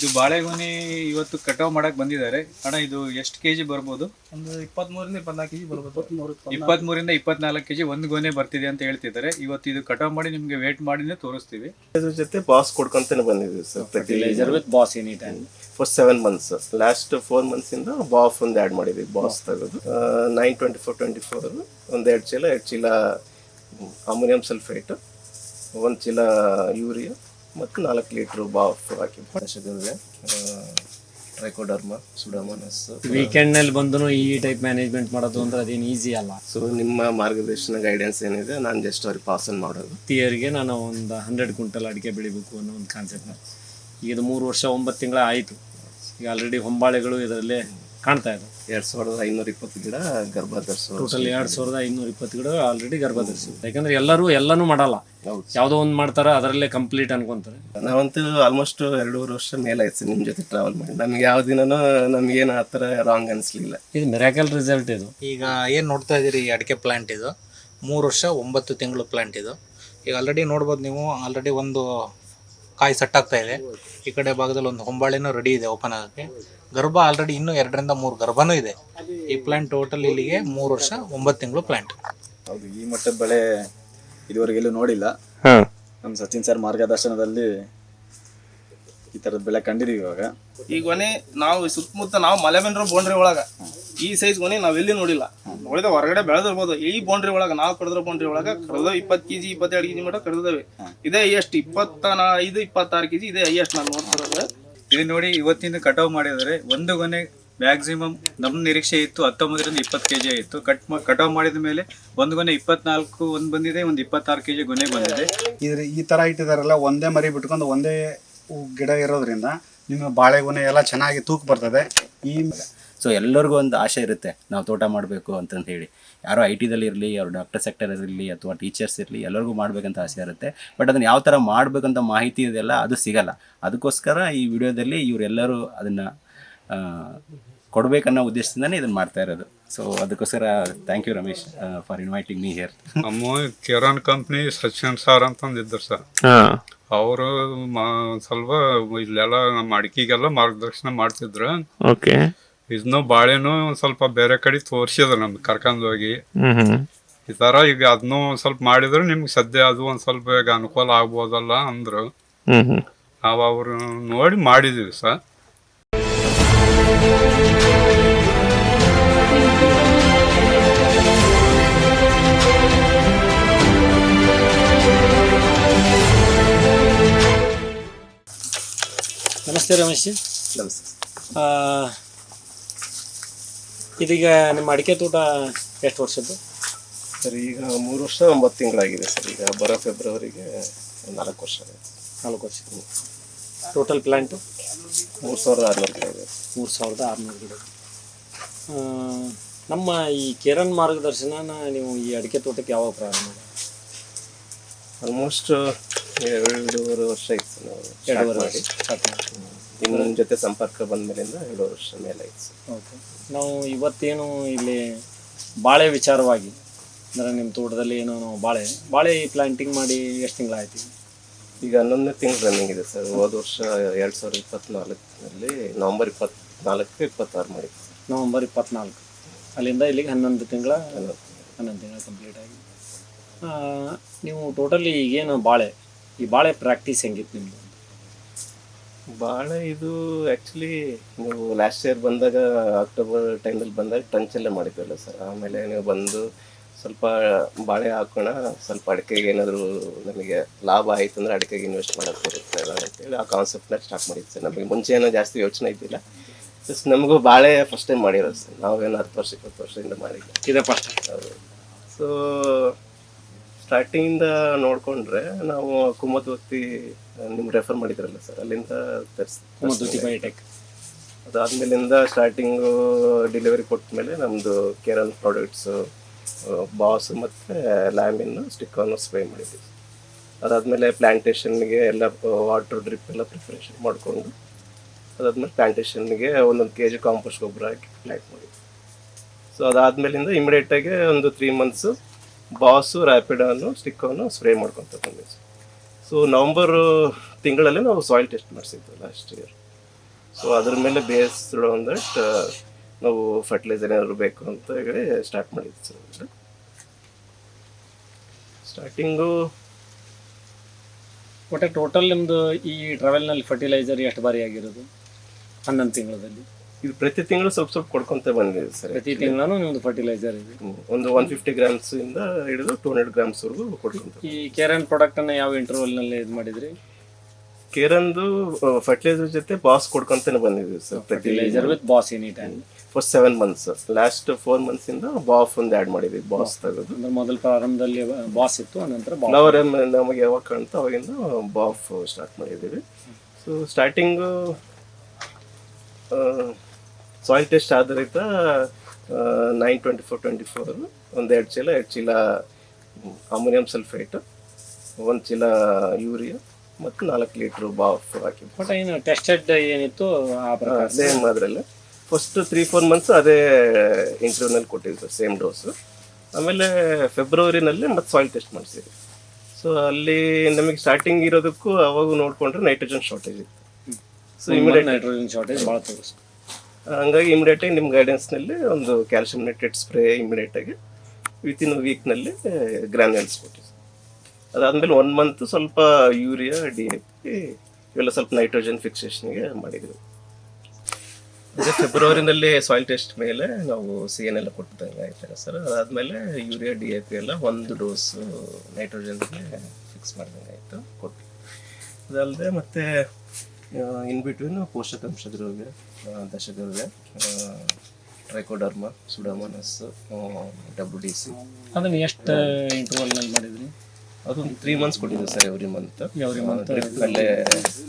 ಇದು ಬಾಳೆಗೊನೆ ಇವತ್ತು ಕಟಾವ್ ಮಾಡಕ್ ಬಂದಿದ್ದಾರೆ. ಅಣ್ಣ ಇದು ಎಷ್ಟು ಕೆಜಿ ಬರ್ಬೋದು? ಒಂದು ಇಪ್ಪತ್ಮೂರಿಂದ ಇಪ್ಪತ್ನಾಲ್ಕು ಕೆಜಿ ಬರ್ಬೋದು. ಇಪ್ಪತ್ಮೂರಿಂದ ಇಪ್ಪತ್ನಾಲ್ಕು ಕೆಜಿ ಒಂದು ಗೊನೆ ಬರ್ತಿದೆ ಅಂತ ಹೇಳ್ತಿದ್ದಾರೆ. ಇವತ್ತು ಇದು ಕಟಾವ್ ಮಾಡಿ ನಿಮ್ಗೆ ವೇಟ್ ಮಾಡಿ ತೋರಿಸ್ತೀವಿ. ಅದ್ರ ಜೊತೆ ಬಾಸ್ ಕೊಡ್ಕೊಂತಾನೆ ಬಂದಿದ್ದೀವಿ sir with boss any time first seven months last four months ಇಂದ ಬಾಫ್ ಒಂದು ಆ್ಯಡ್ ಮಾಡಿದ್ವಿ ಬಾಸ್ ತೆಗೆದು. Nine twenty four twenty four ಒಂದು ಎರಡು ಚೀಲ ಎರಡು ಚೀಲ ಅಮೋನಿಯಂ ಸಲ್ಫೇಟ್ ಒಂದು ಚೀಲ ಯೂರಿಯಾ ಮತ್ತು ನಾಲ್ಕು ಲೀಟ್ರ್ ಬಾಫ್ ಹಾಕಿ ಬಳಸಿದ್ರೆ ಟ್ರೈಕೋಡರ್ಮ ಸುಡಮನಸ್ ವೀಕೆಂಡ್ನಲ್ಲಿ ಬಂದು ಈ ಟೈಪ್ ಮ್ಯಾನೇಜ್ಮೆಂಟ್ ಮಾಡೋದು ಅಂದ್ರೆ ಅದೇನು ಈಸಿ ಅಲ್ಲ. ಸೊ ನಿಮ್ಮ ಮಾರ್ಗದರ್ಶನ ಗೈಡೆನ್ಸ್ ಏನಿದೆ ನಾನು ಜಸ್ಟ್ ಅವ್ರಿಗೆ ಪಾಸನ್ ಮಾಡೋದು. ಥಿಯರಿಗೆ ನಾನು ಒಂದು ಹಂಡ್ರೆಡ್ ಕ್ವಿಂಟಲ್ ಅಡಿಕೆ ಬೆಳಿಬೇಕು ಅನ್ನೋ ಒಂದು ಕಾನ್ಸೆಪ್ಟ್ ಈಗ ಇದು ಮೂರು ವರ್ಷ ಒಂಬತ್ತು ತಿಂಗಳ ಆಯಿತು ಈಗ ಆಲ್ರೆಡಿ ಹೊಂಬಾಳೆಗಳು ಇದರಲ್ಲೇ ಕಾಣ್ತಾ ಇದೆ. ಎರಡು ಸಾವಿರದ ಐನೂರ ಇಪ್ಪತ್ತು ಗಿಡ ಗರ್ಭ ಧರಿಸೋ ಟೋಟಲ್ ಎರಡು ಸಾವಿರದ ಐನೂರ ಇಪ್ಪತ್ತು ಗಿಡ ಆಲ್ರೆಡಿ ಗರ್ಭ ಧರಿಸಿದೆ ಯಾಕಂದ್ರೆ ಎಲ್ಲರೂ ಎಲ್ಲನೂ ಮಾಡಲ್ಲ. ಹೌದು. ಯಾವುದೋ ಒಂದು ಮಾಡ್ತಾರ ಅದರಲ್ಲೇ ಕಂಪ್ಲೀಟ್ ಅನ್ಕೊಂತಾರೆ. ನಾವಂತೂ ಆಲ್ಮೋಸ್ಟ್ ಎರಡೂವರೆ ವರ್ಷ ಮೇಲೆ ಆಯ್ತು ನಿಮ್ಮ ಜೊತೆ ಟ್ರಾವೆಲ್ ಮಾಡಿ. ನಮ್ಗೆ ಯಾವ ದಿನನೂ ನಮ್ಗೇನು ಆ ಥರ ರಾಂಗ್ ಅನಿಸ್ಲಿಲ್ಲ. ಇದು ಮಿರಾಕಲ್ ರಿಸಲ್ಟ್ ಇದು. ಈಗ ಏನು ನೋಡ್ತಾ ಇದ್ದೀರಿ ಈ ಅಡಿಕೆ ಪ್ಲಾಂಟ್ ಇದು? ಮೂರು ವರ್ಷ ಒಂಬತ್ತು ತಿಂಗಳು ಪ್ಲಾಂಟ್ ಇದು. ಈಗ ಆಲ್ರೆಡಿ ನೋಡ್ಬೋದು ನೀವು ಆಲ್ರೆಡಿ ಒಂದು ಕಾಯಿ ಸೆಟ್ ಆಗ್ತಾ ಇದೆ. ಈ ಕಡೆ ಭಾಗದಲ್ಲಿ ಒಂದು ಹೊಂಬಾಳೆನೂ ರೆಡಿ ಇದೆ ಓಪನ್ ಆಗೋಕ್ಕೆ. ಗರ್ಭ ಆಲ್ರೆಡಿ ಇನ್ನೂ ಎರಡರಿಂದ ಮೂರು ಗರ್ಭನೂ ಇದೆ. ಈ ಪ್ಲಾಂಟ್ ಟೋಟಲ್ ಇಲ್ಲಿಗೆ ಮೂರು ವರ್ಷ ಒಂಬತ್ತು ತಿಂಗಳು ಪ್ಲಾಂಟ್ ಹೌದು ಈ ಮಟ್ಟದ ಬೆಳೆ ಇದುವರೆಗೆಲ್ಲೂ ನೋಡಿಲ್ಲ. ನಮ್ಮ ಸಚಿನ್ ಸರ್ ಮಾರ್ಗದರ್ಶನದಲ್ಲಿ ಈ ತರದ ಬೆಳೆ ಕಂಡಿದೀವಿ ಇವಾಗ. ಈ ಗೊನೆ ನಾವು ಸುತ್ತಮುತ್ತ ನಾವು ಮಲೆ ಬಂದಿರೋ ಬೌಂಡ್ರಿ ಒಳಗ ಈ ಸೈಜ್ ಗೊನೆ ನಾವ್ ಎಲ್ಲಿ ನೋಡಿಲ್ಲ. ನೋಡಿದ ಹೊರಗಡೆ ಬೆಳೆದಿರ್ಬೋದು. ಈ ಬೌಂಡ್ರಿ ಒಳಗ ನಾವು ಕಡದ್ರ ಬೌಂಡ್ರಿ ಒಳಗ ಕಡ್ದ ಇಪ್ಪತ್ ಕೆಜಿ ಇಪ್ಪತ್ತೆರಡು ಕೆಜಿ ಮಟ್ಟ ಕಡ್ದವೆ ಇದೇ ಎಷ್ಟು ಇಪ್ಪತ್ತ ನಾ- ಐದು ಇಪ್ಪತ್ತಾರು ಕೆಜಿ ಇದೇ ಎಷ್ಟು ನಾನು ನೋಡ್ತಿರೋದು. ಇಲ್ಲಿ ನೋಡಿ ಇವತ್ತಿಂದ ಕಟಾವ್ ಮಾಡಿದರೆ ಒಂದು ಗೊನೆ ಮ್ಯಾಕ್ಸಿಮಮ್ ನಮ್ಮ ನಿರೀಕ್ಷೆ ಇತ್ತು ಹತ್ತೊಂಬತ್ತರಿಂದ ಇಪ್ಪತ್ತು ಕೆ ಜಿ ಇತ್ತು ಕಟ್ ಕಟಾವ್ ಮಾಡಿದ ಮೇಲೆ ಒಂದು ಗೊನೆ ಇಪ್ಪತ್ನಾಲ್ಕು ಒಂದು ಬಂದಿದೆ, ಒಂದು ಇಪ್ಪತ್ತಾರು ಕೆಜಿ ಗೊನೆ ಬಂದಿದೆ. ಇದ್ರ ಈ ಥರ ಇಟ್ಟಿದಾರಲ್ಲ, ಒಂದೇ ಮರಿ ಬಿಟ್ಕೊಂಡು ಒಂದೇ ಗಿಡ ಇರೋದ್ರಿಂದ ನಿಮ್ಮ ಬಾಳೆಗೊನೆ ಎಲ್ಲ ಚೆನ್ನಾಗಿ ತೂಕ ಬರ್ತದೆ. ಈ ಸೊ ಎಲ್ಲರಿಗೂ ಒಂದು ಆಸೆ ಇರುತ್ತೆ ನಾವು ತೋಟ ಮಾಡಬೇಕು ಅಂತಂದು ಹೇಳಿ. ಯಾರೋ ಐ ಟಿದಲ್ಲಿ ಇರಲಿ ಯಾರು ಡಾಕ್ಟರ್ ಸೆಕ್ಟರ್ ಇರಲಿ ಅಥವಾ ಟೀಚರ್ಸ್ ಇರಲಿ ಎಲ್ಲರಿಗೂ ಮಾಡಬೇಕಂತ ಆಸೆ ಇರುತ್ತೆ. ಬಟ್ ಅದನ್ನು ಯಾವ ಥರ ಮಾಡಬೇಕಂತ ಮಾಹಿತಿ ಇದೆಲ್ಲ ಅದು ಸಿಗಲ್ಲ. ಅದಕ್ಕೋಸ್ಕರ ಈ ವಿಡಿಯೋದಲ್ಲಿ ಇವರೆಲ್ಲರೂ ಅದನ್ನು ಕೊಡಬೇಕನ್ನೋ ಉದ್ದೇಶದಿಂದನೇ ಇದನ್ನು ಮಾಡ್ತಾ ಇರೋದು. ಸೊ ಅದಕ್ಕೋಸ್ಕರ thank you Ramesh for inviting me here ನಮ್ಮ ಕಿರಾನ್ ಕಂಪ್ನಿ ಸಚಿನ್ ಸಾರ್ ಅಂತಂದಿದ್ರು ಸರ್. ಅವರು ಸ್ವಲ್ಪ ಇಲ್ಲೆಲ್ಲ ನಮ್ಮ ಅಡಿಕೆಗೆಲ್ಲ ಮಾರ್ಗದರ್ಶನ ಮಾಡ್ತಿದ್ರು. ಓಕೆ ಇದನ್ನು ಬಾಳೆನೂ ಒಂದ್ ಸ್ವಲ್ಪ ಬೇರೆ ಕಡೆ ತೋರಿಸಿದ್ರು ನಮ್ಗೆ ಕರ್ಕೊಂಡು ಹೋಗಿ. ಈ ತರ ಈಗ ಅದನ್ನು ಒಂದ್ ಸ್ವಲ್ಪ ಮಾಡಿದ್ರು ನಿಮ್ಗೆ ಸದ್ಯ ಅದು ಒಂದ್ ಸ್ವಲ್ಪ ಈಗ ಅನುಕೂಲ ಆಗ್ಬೋದಲ್ಲ ಅಂದ್ರು. ನಾವು ಅವ್ರು ನೋಡಿ ಮಾಡಿದೀವಿ ಸರ್. ನಮಸ್ತೆ ರಮೇಶ್ ನಮಸ್ತೆ. ಆ, ಇದೀಗ ನಿಮ್ಮ ಅಡಿಕೆ ತೋಟ ಎಷ್ಟು ವರ್ಷದ್ದು? ಸರ್ ಈಗ ಮೂರು ವರ್ಷ ಒಂಬತ್ತು ತಿಂಗಳಾಗಿದೆ ಸರ್. ಈಗ ಬರೋ ಫೆಬ್ರವರಿಗೆ ನಾಲ್ಕು ವರ್ಷ ನಾಲ್ಕು ವರ್ಷ. ಟೋಟಲ್ ಪ್ಲ್ಯಾಂಟು ಮೂರು ಸಾವಿರದ ಆರುನೂರು ಗಿಡ ಇದೆ. ಮೂರು ಸಾವಿರದ ಆರುನೂರು ಗಿಡ. ನಮ್ಮ ಈ ಕಿರಣ್ ಮಾರ್ಗದರ್ಶನನ ನೀವು ಈ ಅಡಿಕೆ ತೋಟಕ್ಕೆ ಯಾವಾಗ ಪ್ರಾರಂಭ? ಆಲ್ಮೋಸ್ಟ್ ಎರಡೂವರೆ ವರ್ಷ ಇತ್ತು ನಾವು. ಸ್ಟಾರ್ಟ್ ಎರಡೂವರೆ ಮಾಡಿ. ನಿಮ್ಮ ಜೊತೆ ಸಂಪರ್ಕ ಬಂದ ಮೇಲಿಂದ ಎರಡು ವರ್ಷ ಮೇಲೆ ಆಯ್ತು. Sir okay. ನಾವು ಇವತ್ತೇನು ಇಲ್ಲಿ ಬಾಳೆ ವಿಚಾರವಾಗಿ ಅಂದರೆ ನಿಮ್ಮ ತೋಟದಲ್ಲಿ ಏನೋ ನಾವು ಬಾಳೆ ಬಾಳೆ ಪ್ಲಾಂಟಿಂಗ್ ಮಾಡಿ ಎಷ್ಟು ತಿಂಗಳಾಯ್ತು? ಈಗ? ಈಗ ಹನ್ನೊಂದನೇ ತಿಂಗಳು ರನ್ನಿಂಗ್ ಇದೆ ಸರ್. ಹೋದ ವರ್ಷ ಎರಡು ಸಾವಿರದ ಇಪ್ಪತ್ನಾಲ್ಕರಲ್ಲಿ ನವಂಬರ್ ಇಪ್ಪತ್ನಾಲ್ಕು ಇಪ್ಪತ್ತಾರು ಮಾಡಿ ನವಂಬರ್ ಇಪ್ಪತ್ನಾಲ್ಕು. ಅಲ್ಲಿಂದ ಇಲ್ಲಿಗೆ ಹನ್ನೊಂದು ತಿಂಗಳ ಹನ್ನೊಂದು ತಿಂಗಳ ಕಂಪ್ಲೀಟ್ ಆಗಿ. ನೀವು ಟೋಟಲಿ ಈಗೇನು ಬಾಳೆ ಈ ಬಾಳೆ ಪ್ರಾಕ್ಟೀಸ್ ಹೆಂಗಿತ್ತು ನಿಮ್ಮದು ಬಾಳೆ ಇದು ಆ್ಯಕ್ಚುಲಿ ನೀವು ಲಾಸ್ಟ್ ಇಯರ್ ಬಂದಾಗ ಅಕ್ಟೋಬರ್ ಟೈಮಲ್ಲಿ ಬಂದಾಗ ಟಂಚಲ್ಲೇ ಮಾಡಿದ್ವಲ್ಲ ಸರ್ ಆಮೇಲೆ ನೀವು ಬಂದು ಸ್ವಲ್ಪ ಬಾಳೆ ಹಾಕೋಣ ಸ್ವಲ್ಪ ಅಡಿಕೆಗೆ ಏನಾದರೂ ನಮಗೆ ಲಾಭ ಆಯಿತು ಅಂದರೆ ಅಡಿಕೆಗೆ ಇನ್ವೆಸ್ಟ್ ಮಾಡೋಕ್ಕೆ ಬರುತ್ತೆ ಅಲ್ಲ ಅಂತೇಳಿ ಆ ಕಾನ್ಸೆಪ್ಟ್ನ ಸ್ಟಾರ್ಟ್ ಮಾಡಿದ್ದು ಸರ್ ನಮಗೆ ಮುಂಚೆ ಏನೋ ಜಾಸ್ತಿ ಯೋಚನೆ ಇದ್ದಿಲ್ಲ. ಜಸ್ಟ್ ನಮಗೂ ಬಾಳೆ ಫಸ್ಟ್ ಟೈಮ್ ಮಾಡಿರೋದು ಸರ್ ನಾವೇನು ಹತ್ತು ವರ್ಷ ಇಪ್ಪತ್ತು ವರ್ಷದಿಂದ ಮಾಡಿದ್ದೆ. ಇದೇ ಫಸ್ಟ್ ಹೌದು. ಸೊ ಸ್ಟಾರ್ಟಿಂಗಿಂದ ನೋಡಿಕೊಂಡ್ರೆ ನಾವು ಕುಮದ್ವತಿ ನಿಮ್ಗೆ ರೆಫರ್ ಮಾಡಿದ್ರಲ್ಲ ಸರ್ ಅಲ್ಲಿಂದ ತರಿಸಿ ಬಯೋಟೆಕ್ ಅದಾದ್ಮೇಲಿಂದ ಸ್ಟಾರ್ಟಿಂಗು ಡೆಲಿವರಿ ಕೊಟ್ಟ ಮೇಲೆ ನಮ್ಮದು ಕೇರನ್ ಪ್ರಾಡಕ್ಟ್ಸು ಬಾಸ್ ಮತ್ತು ಲ್ಯಾಮಿನ್ನು ಸ್ಟಿಕ್ಕನ್ನು ಸ್ಪ್ರೇ ಮಾಡಿದ್ವಿ. ಅದಾದಮೇಲೆ ಪ್ಲ್ಯಾಂಟೇಷನ್ಗೆ ಎಲ್ಲ ವಾಟರ್ ಡ್ರಿಪ್ ಎಲ್ಲ ಪ್ರಿಪ್ರೇಷನ್ ಮಾಡಿಕೊಂಡು ಅದಾದಮೇಲೆ ಪ್ಲ್ಯಾಂಟೇಷನ್ಗೆ ಒಂದೊಂದು ಕೆ ಜಿ ಕಾಂಪೋಸ್ಟ್ ಗೊಬ್ಬರ ಹಾಕಿ ಪ್ಲ್ಯಾಂಟ್ ಮಾಡಿದ್ವಿ. ಸೊ ಅದಾದಮೇಲಿಂದ ಇಮಿಡಿಯೇಟಾಗಿ ಒಂದು ತ್ರೀ ಮಂತ್ಸು ಬಾಸು ರ್ಯಾಪಿಡನ್ನು ಸ್ಟಿಕ್ಕನ್ನು ಸ್ಪ್ರೇ ಮಾಡ್ಕೊತ ಬಂದ್ವಿ ಸೊ ನವಂಬರ್ ತಿಂಗಳಲ್ಲೇ ನಾವು ಸಾಯಿಲ್ ಟೆಸ್ಟ್ ಮಾಡಿಸಿದ್ವಿ ಲಾಸ್ಟ್ ಇಯರ್ ಸೊ ಅದ್ರ ಮೇಲೆ ಬೇಸ್ಡ್ ಆನ್ ದಟ್ ನಾವು ಫರ್ಟಿಲೈಸರ್ ಏನಾದ್ರು ಬೇಕು ಅಂತ ಹೇಳಿ ಸ್ಟಾರ್ಟ್ ಮಾಡಿದ್ವಿ ಸರ್ ಸ್ಟಾರ್ಟಿಂಗು ಒಟ್ಟೆ ಟೋಟಲ್ ನಿಮ್ಮದು ಈ ಟ್ರಾವೆಲ್ನಲ್ಲಿ ಫರ್ಟಿಲೈಸರ್ ಎಷ್ಟು ಬಾರಿ ಆಗಿರೋದು? ಹನ್ನೊಂದು ತಿಂಗಳಲ್ಲಿ ಇದು ಪ್ರತಿ ತಿಂಗಳು ಸ್ವಲ್ಪ ಸ್ವಲ್ಪ ಕೊಡ್ಕೊಂತ ಬಂದಿದೆ ಸರ್ ಪ್ರತಿ ತಿಂಗಳು ನಿಮ್ದು ಫರ್ಟಿಲೈಸರ್ ಇದೆ. ಒಂದು ಒನ್ ಫಿಫ್ಟಿ ಗ್ರಾಮ್ಸ್ ಇಂದ ಹಿಡಿದು ಟೂ ಹಂಡ್ರೆಡ್ ಗ್ರಾಮ್ಸ್ ವರೆಗೂ ಕೊಡ್ಕೊಂತ ಈ ಕೇರನ್ ಪ್ರಾಡಕ್ಟನ್ನು ಯಾವ ಇಂಟರ್ವಲ್ನಲ್ಲಿ ಇದು ಮಾಡಿದ್ರಿ? ಕೇರಂದು ಫರ್ಟಿಲೈಸರ್ ಜೊತೆ ಬಾಸ್ ಕೊಡ್ಕೊಂತಾನೆ ಬಂದಿದ್ದೀವಿ sir fertiliser with boss any time first seven months last four months ಇಂದ ಬಾಫ್ ಒಂದು ಆ್ಯಡ್ ಮಾಡಿದ್ವಿ ಬಾಸ್ ತೆಗೆದು. ಮೊದಲ ಪ್ರಾರಂಭದಲ್ಲಿ ಬಾಸ್ ಇತ್ತು ನಂತರ ಫ್ಲವರ್ ನಮಗೆ ಯಾವಾಗ ಕಾಣ್ತಾ ಅವಾಗಿಂದ ಬಾಫ್ ಸ್ಟಾರ್ಟ್ ಮಾಡಿದ್ದೀವಿ ಸೊ ಸ್ಟಾರ್ಟಿಂಗು ಸಾಯಿಲ್ ಟೆಸ್ಟ್ ಆಧಾರಿತ nine twenty four twenty four ಒಂದು ಎರಡು ಚೀಲ ಎರಡು ಚೀಲ ಅಮೋನಿಯಂ ಸಲ್ಫೇಟ್ ಒಂದು ಚೀಲ ಯೂರಿಯಾ ಮತ್ತು ನಾಲ್ಕು ಲೀಟ್ರ್ ಬಾಫ್ ಹಾಕಿ. ಬಟ್ ಏನು ಟೆಸ್ಟೆಡ್ ಏನಿತ್ತು ಸೇಮ್ ಅದರಲ್ಲೇ ಫಸ್ಟ್ ತ್ರೀ ಫೋರ್ ಮಂತ್ಸ್ ಅದೇ ಇಂಟರ್ವ್ಯೂನಲ್ಲಿ ಕೊಟ್ಟಿದ್ದು ಸೇಮ್ ಡೋಸು ಆಮೇಲೆ ಫೆಬ್ರವರಿನಲ್ಲಿ ಮತ್ತೆ ಸಾಯಿಲ್ ಟೆಸ್ಟ್ ಮಾಡಿಸಿದ್ವಿ. ಸೊ ಅಲ್ಲಿ ನಮಗೆ ಸ್ಟಾರ್ಟಿಂಗ್ ಇರೋದಕ್ಕೂ ಅವಾಗ ನೋಡಿಕೊಂಡ್ರೆ ನೈಟ್ರೋಜನ್ ಶಾರ್ಟೇಜ್ ಇತ್ತು. ಸೊ ಇಮಿಡಿಯೇಟ್ ನೈಟ್ರೋಜನ್ ಶಾರ್ಟೇಜ್ ಭಾಳ ತೋರಿಸ್ ಹಂಗಾಗಿ ಇಮಿಡಿಯೇಟಾಗಿ ನಿಮ್ಮ ಗೈಡೆನ್ಸ್ನಲ್ಲಿ ಒಂದು ಕ್ಯಾಲ್ಸಿಯಂ ನೈಟ್ರೇಟ್ ಸ್ಪ್ರೇ ಇಮಿಡಿಯೇಟಾಗಿ ವಿತಿನ್ ವೀಕ್ನಲ್ಲಿ ಗ್ರಾನ್ಯೂಲ್ಸ್ ಕೊಟ್ಟಿ ಅದಾದಮೇಲೆ ಒನ್ ಮಂತ್ ಸ್ವಲ್ಪ ಯೂರಿಯಾ ಡಿ ಎ ಪಿ ಇವೆಲ್ಲ ಸ್ವಲ್ಪ ನೈಟ್ರೋಜನ್ ಫಿಕ್ಸೇಷನ್ಗೆ ಮಾಡಿದ್ರು ಅದೇ ಫೆಬ್ರವರಿನಲ್ಲಿ ಸಾಯಿಲ್ ಟೆಸ್ಟ್ ಮೇಲೆ ನಾವು ಸಿ ಎನ್ ಎಲ್ಲ ಕೊಟ್ಟಿದ್ದಂಗೆ ಆಯ್ತಾರೆ ಸರ್ ಅದಾದಮೇಲೆ ಯೂರಿಯಾ ಡಿ ಎ ಪಿ ಎಲ್ಲ ಒಂದು ಡೋಸ್ ನೈಟ್ರೋಜನ್ಗೆ ಫಿಕ್ಸ್ ಮಾಡಿದಂಗೆ ಆಯಿತು ಕೊಟ್ಟು ಅದಲ್ಲದೆ ಮತ್ತೆ ಇನ್ ಬಿಟ್ವೀನ್ ಪೋಷಕಾಂಶ ದ್ರವ್ಯ. ದಶದ್ರವ್ಯ trichoderma pseudomonas W D C ಅದನ್ನು ಎಷ್ಟು ಇಂಟರ್ವಲ್ನಲ್ಲಿ ಮಾಡಿದ್ರಿ? ಅದು ತ್ರೀ ಮಂತ್ಸ್ ಕೊಟ್ಟಿದ್ದೆ sir every month every month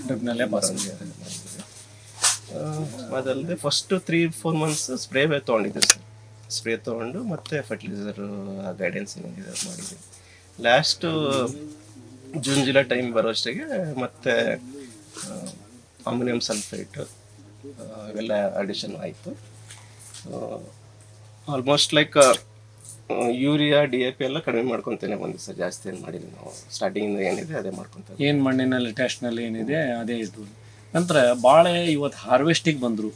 ಡ್ರಿಪ್ನಲ್ಲೇ pass ಅದಲ್ಲದೆ first three four months spray ತೊಗೊಂಡಿದ್ದೆ ಸರ್. ಸ್ಪ್ರೇ ತೊಗೊಂಡು ಮತ್ತೆ ಫರ್ಟಿಲೈಸರ್ ಗೈಡೆನ್ಸ್ ಏನಿದೆ ಮಾಡಿದ್ವಿ. ಲಾಸ್ಟ್ ಜೂನ್ ಜುಲೈ ಟೈಮ್ ಬರೋಷ್ಟಿಗೆ ಮತ್ತೆ ಅಮೋನಿಯಂ ಸಲ್ಫೇಟ್ ಇವೆಲ್ಲ ಅಡಿಷನ್ ಆಯಿತು. Almost like urea D A P ಎಲ್ಲ ಕಡಿಮೆ ಮಾಡ್ಕೊತೇನೆ ಒಂದು ಸರ್ ಜಾಸ್ತಿ ಏನು ಮಾಡಿಲ್ಲ ನಾವು. ಸ್ಟಾರ್ಟಿಂಗಿಂದ ಏನಿದೆ ಅದೇ ಮಾಡ್ಕೊತೇವೆ. ಏನು ಮಣ್ಣಿನಲ್ಲಿ ಟೆಸ್ಟ್ನಲ್ಲಿ ಏನಿದೆ ಅದೇ ಇದ್ದು ನಂತರ ಬಾಳೆ ಇವತ್ತು ಹಾರ್ವೆಸ್ಟಿಗೆ ಬಂದರು.